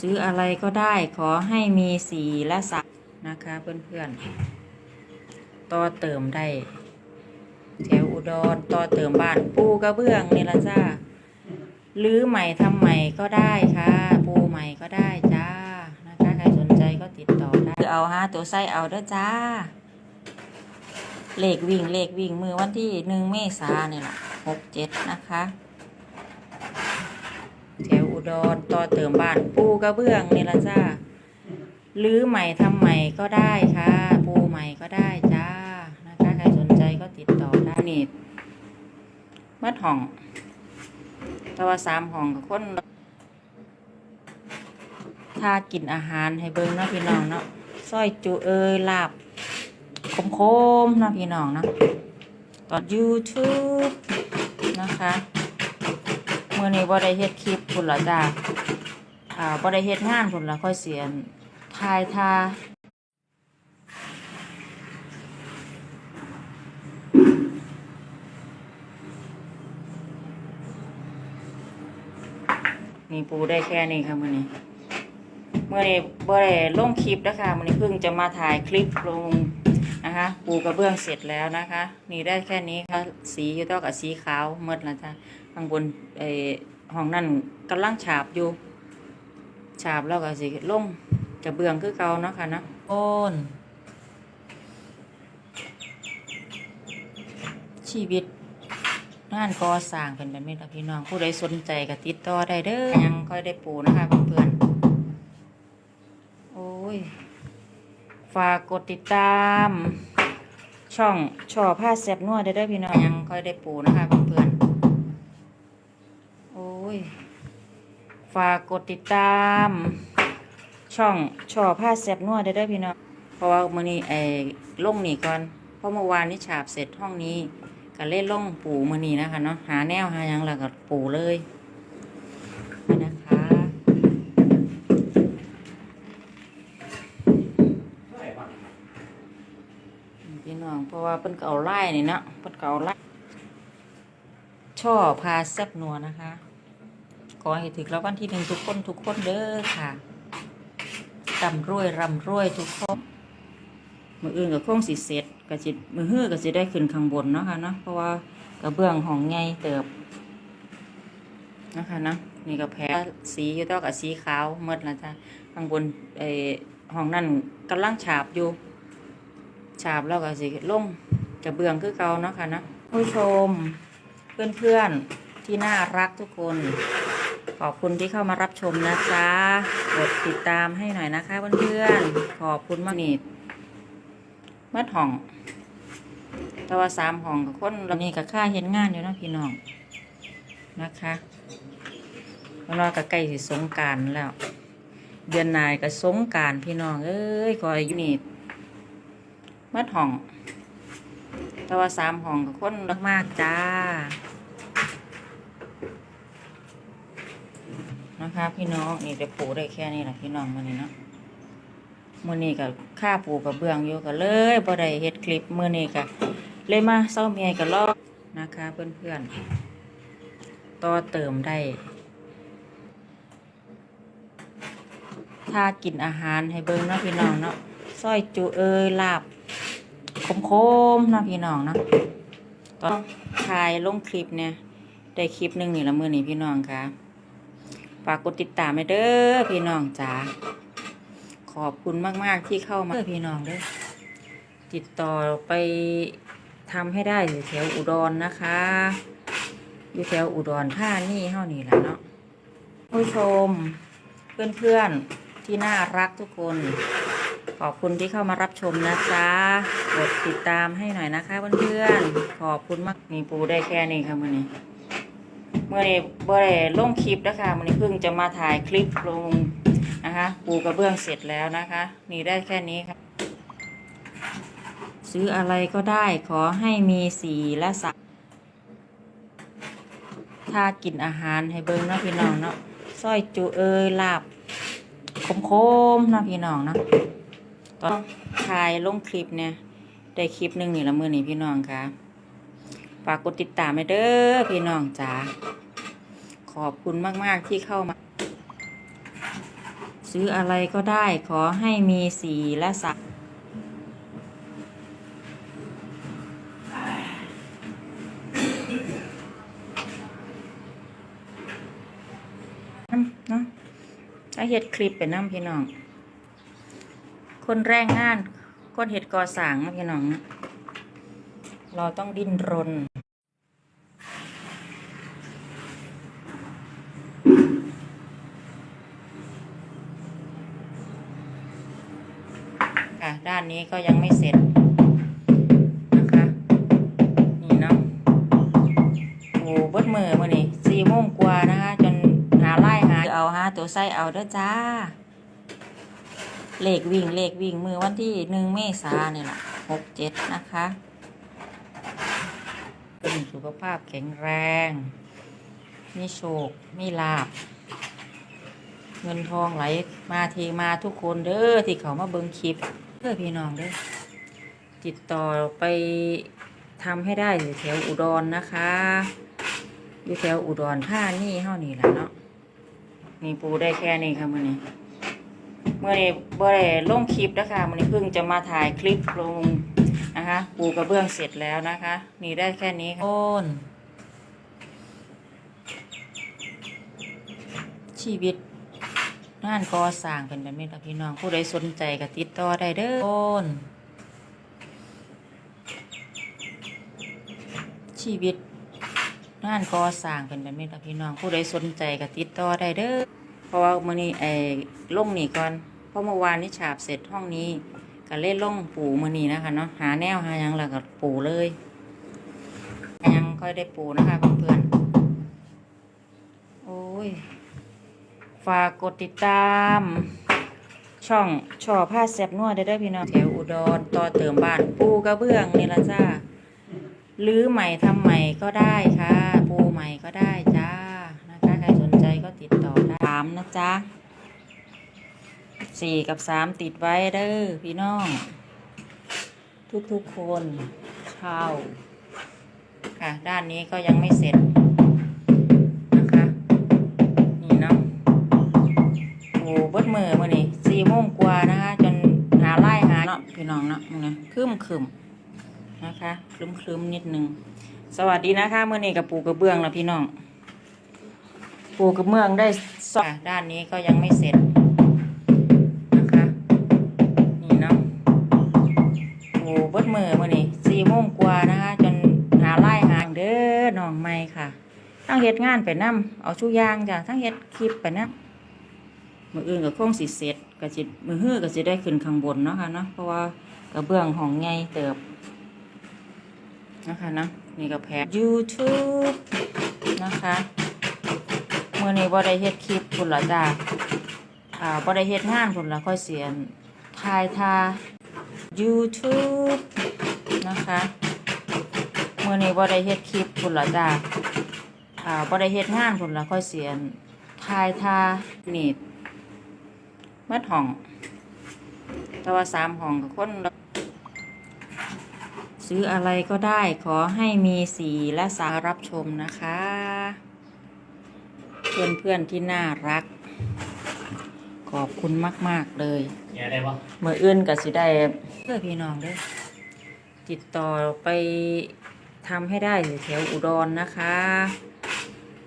ซื้ออะไรก็ได้ขอให้มีสีและสักนะคะเพื่อนๆ ต่อเติมได้ แถวอุดรต่อเติมบ้านปูกระเบื้องนี่ละจ้าหรือใหม่ทำใหม่ก็ได้ค่ะ ปูใหม่ก็ได้จ้านะคะใครสนใจก็ติดต่อได้เอาฮะตัวไส้เอาเด้อจ้าเลขวิ่งเลขวิ่งมือวันที่หนึ่งเมษาเนี่ยแหละหกเจ็ดนะคะ อุดรต่อเติมบ้านปูกระเบื้องนี่ละจ้ารื้อใหม่ทำใหม่ก็ได้ค่ะ ปูใหม่ก็ได้จ้านะคะใครสนใจก็ติดต่อได้นี่มัดห้องต่ว่าสามห้องกับคนถ้ากินอาหารให้เบิ่งเนาะพี่น้องเนาะซอยจุเอยลาบคมๆเนาะพี่น้องเนาะตอน YouTube นะคะ มื่อนี้บ่ได้เฮ็ดคลิปพุ่นละจ้าอ่าบ่ได้เฮ็ดงานพุ่นละค่อยเสียนทายทานี่ปูได้แค่นี้ค่ะมื้อนี้เมื่อนี้บ่ได้ลงคลิปนะคะมื้อนี้เพิ่งจะมาถ่ายคลิปลง นะคะปูกระเบื้องเสร็จแล้วนะคะ นี่ได้แค่นี้ค่ะสีอยู่เท่ากับสีขาวหมดแล้วจ้ะข้างบนไอ้ห้องนั่นกำลังฉาบอยู่ ฉาบแล้วก็สิลงจะเบื้องคือเก่าเนาะค่ะนะโอนชีวิตงานก่อสร้างเป็นแบบนี้ละพี่น้องผู้ใดสนใจก็ติดต่อได้เด้อยังค่อยได้ปูนะคะเพื่อนๆโอ้ย ฝากกดติดตาม ช่องช่อผ้าแซบนัวได้เด้อพี่น้องยังค่อยได้ปูนะคะเพื่อนๆโอ้ยฝากกดติดตาม ช่องช่อผ้าแซบนัวได้เด้อพี่น้องเพราะว่ามื้อนี้ไอ้ลงนี่ก่อนเพราะเมื่อวานนี้ฉาบเสร็จห้องนี้ก็เล่นลงปูมื้อนี้นะคะเนาะหาแนวหายังแล้วก็ปูเลย ว่าเพิ่นก็เอาไล่นี่นะเพิ่นก็เอาไล่ช่อพาแซบนัวนะคะ ขอให้ถึงแล้ววันที่หนึ่งทุกคนทุกคนเด้อค่ะร่ำรวยร่ำรวยทุกคนมืออื่นกับโค้งสีเสร็จกระจิตมือฮื้อก็จะได้ขึ้นข้างบนเนาะค่ะเนาะเพราะว่ากระเบื้องของไงเติบนะคะนะนี่ก็แพ้สีอยู่เท่ากับสีขาวหมดแล้วจ้ะข้างบนไอห้องนั่นกำลังฉาบอยู่ ฉาบแล้วก็สิลงกระเบื้องคือเก่าเนาะค่ะเนาะผู้ชมเพื่อนๆที่น่ารักทุกคน ขอบคุณที่เข้ามารับชมนะจ๊ะกดติดตามให้หน่อยนะคะเพื่อนๆขอบคุณมากนี่มัดห้องแต่ว่าสามห้องกับคนเรานี่กับค่าเห็นงานอยู่เนาะพี่น้องนะคะวันว่ากับใกล้สิสงกรารแล้ว เดือนหนายกับสงกรารพี่น้องเอ้ยคอยอยู่นี่ มัดห้องแต่ว่าสามห้องกับคนมากๆจ้า นะคะพี่น้องนี่จะปูได้แค่นี้แหละพี่น้องมื้อนี้เนาะมื้อนี้กับค่าปูกับเบื้องอยู่ก็เลยบ่ได้เฮ็ดคลิปมื้อนี้ก็เลยมาเศร้าเมียก็รอนะคะเพื่อนๆ ต่อเติมได้ ถ้ากินอาหารให้เบิ่งเนาะพี่น้องเนาะซอยจุเอยลาบ คมๆเนาะพี่น้องเนาะตอนถ่ายลงคลิปเนี่ย ได้คลิปหนึ่งนี่ละมือนี่พี่น้องค่ะฝากกดติดตามไปเด้อพี่น้องจ๋าขอบคุณมากๆที่เข้ามาเด้อพี่น้องเด้อติดต่อไปทำให้ได้อยู่แถวอุดรนะคะ อยู่แถวอุดรท่านี่เท่านี้แหละเนาะผู้ชมเพื่อนๆที่น่ารักทุกคน ขอบคุณที่เข้ามารับชมนะจ๊ะกดติดตามให้หน่อยนะคะเพื่อนๆ ขอบคุณมากมีปูได้แค่นี้ค่ะมื่อนี้เมื่อนี้บ่ได้ลงคลิปนะคะมื่อนี้เพิ่งจะมาถ่ายคลิปลงนะคะ ปูกระเบื้องเสร็จแล้วนะคะ นี่ได้แค่นี้ค่ะซื้ออะไรก็ได้ขอให้มีสีและสักถ้ากินอาหารให้เบิ่งนะพี่น้องเนาะซอยจุเอยลาบคมๆนะพี่น้องเนาะ ตอนถ่ายลงคลิปเนี่ย ได้คลิปหนึ่งนี่ละมือนี่พี่น้องค่ะฝากกดติดตามไปเด้อพี่น้องจ๋าขอบคุณมากๆที่เข้ามา ซื้ออะไรก็ได้ขอให้มีสีและสักเนาะถ้าเฮ็ดคลิปเป็นน้ำพี่น้อง คนแรงงาน คนเห็ดก่อสร้างนะพี่น้องนะเราต้องดิ้นรนค่ะด้านนี้ก็ยังไม่เสร็จนะคะนี่เนาะโอ้เบิดมือมานี่สี่โมงกว่านะคะ จนหาไล่หาเอาฮะตัวไส้เอาเด้อจ้า เลขวิ่งเลขวิ่งมือวันที่หนึ่งเมษาเนี่ยแหละหกเจ็ดนะคะเป็นสุขภาพแข็งแรง มีโชค มีลาบ เงินทองไหลมาเทมาทุกคนเด้อที่เขามาเบิ่งคลิปเด้อพี่น้องเด้อติดต่อไปทำให้ได้อยู่แถวอุดรนะคะ อยู่แถวอุดรท่านี่เท่านี้แหละเนาะมีปูได้แค่นี้ค่ะมื่อนี้ มื่อนี้บ่ได้ลงคลิปนะคะมื่อนี้เพิ่งจะมาถ่ายคลิปลงนะคะปูกระเบื้องเสร็จแล้วนะคะ นี่ได้แค่นี้ค่ะโอนชีวิตงานก่อสร้างเป็นแบบนี้ค่ะพี่น้องผู้ใดสนใจก็ติดต่อได้เด้อโอนชีวิตงานก่อสร้างเป็นแบบนี้ค่ะพี่น้องผู้ใดสนใจก็ติดต่อได้เด้อเพราะว่ามื่อนี้ไอ้ลงนี่ก่อนเพ ราะเมื่อวานนี้ฉาบเสร็จห้องนี้ก็เล่นลงปูมือนี้นะคะเนาะหาแนวหายังแล้วก็ปูเลย ยังค่อยได้ปูนะคะเพื่อนๆโอ้ย ฝากกดติดตาม ช่องช่อผ้าแซบนัวได้ด้อพี่น้องแถวอุดรต่อเติมบ้านปูกระเบื้องนี่ละจ้าลื้อใหม่ทำใหม่ก็ได้ค่ะ ปูใหม่ก็ได้จ้านะคะใครสนใจก็ติดต่อได้สามนะจ๊ะ สี่กับสามติดไว้เด้อพี่น้อง ทุกๆคนเข้าค่ะ ด้านนี้ก็ยังไม่เสร็จนะคะนี่เนาะโอ้เบิดมือมื่อนี้สี่โมงกว่านะคะ จนหาไล่หาเนาะพี่น้องเนาะมึงนะคืมคืมนะคะคลึมคลึมนิดนึง สวัสดีนะคะมื่อนี้กับปูกระเบื้องแล้วพี่น้อง ปูกระเบื้องได้สองด้านนี้ก็ยังไม่เสร็จ มือมื่อนี้สี่โมงกว่านะคะ จนหาไล่หางเด้อน้องไม่ค่ะทั้งเฮ็ดงานไปนํเอาชุกอยางจ้ะทั้งเฮ็ดคลิปไปนํมืออื่นกับโค้งสีเสร็จก็จิตมือฮื้อก็จะได้ขึ้นข้างบนเนาะค่ะเนาะเพราะว่ากระเบื้องของไงเติบนะคะนะนี่ก็แพ้ YouTube นะคะเมื่อนี้บ่ได้เฮ็ดคลิปพุ่นละจ้าอ่าบ่ได้เฮ็ดงานพุ่นละค่อยเสียนทายทา YouTube นะคะเมื่อนี้บ่ได้เฮ็ดคลิปพุ่นละจ้าอ่าบ่ได้เฮ็ดงานพุ่นละค่อยเสียนทายทานี่เมื่อห้อง แต่ว่าสามห้องกับคนละซื้ออะไรก็ได้ขอให้มีสีและสารับชมนะคะ เพื่อนเพื่อนๆที่น่ารัก ขอบคุณมาก ๆ เลยแกได้ปะเมื่ออื่นก็สิได้เพื่อพี่น้องเด้วย ติดต่อไปทำให้ได้อยู่แถวอุดรนะคะ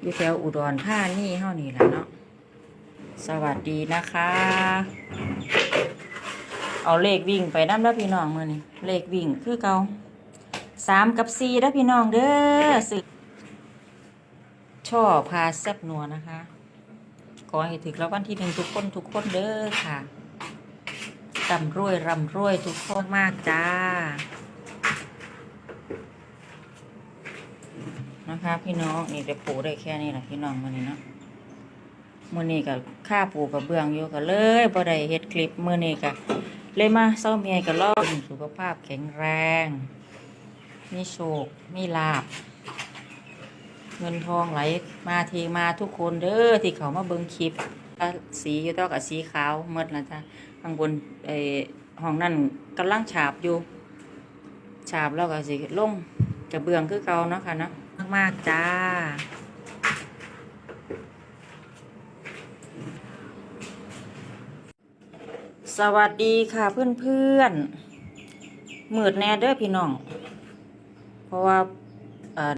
อยู่แถวอุดรท่านี่เท่านี้แหละเนาะสวัสดีนะคะ เอาเลขวิ่งไปน้ำแล้วพี่น้องมือนี่เลขวิ่งคือเกาสามกับสี่แล้วพี่น้องเด้อสึกช่อพาแซบนัวนะคะขอให้ถึงแล้ววันที่หนึ่งทุกคนทุกคนเด้อค่ะร่ำรวยร่ำรวยทุกคนมากจ้า นะคะ พี่น้องนี่จะปูได้แค่นี้แหละพี่น้องมือนี้เนาะมื้อนี้ก็ค่าปูกับเบื้องอยู่ก็เลยบ่ได้เฮ็ดคลิปมื้อนี้ก็เลยมาเศร้าเมียก็รอสุขภาพแข็งแรง มีโชค มีลาบ เงินทองไหลมาเทมาทุกคนเด้อที่เขามาเบิ่งคลิป สีอยู่ต่อกับสีขาวหมดแล้วจ้ะข้างบนไอ้ห้องนั่นกำลังฉาบอยู่ ฉาบแล้วก็สิลงจะเบื้องคือเก่าเนาะค่ะนะ มากๆจ้า สวัสดีค่ะเพื่อนๆมืดแน่เด้อพี่น้อง เพราะว่า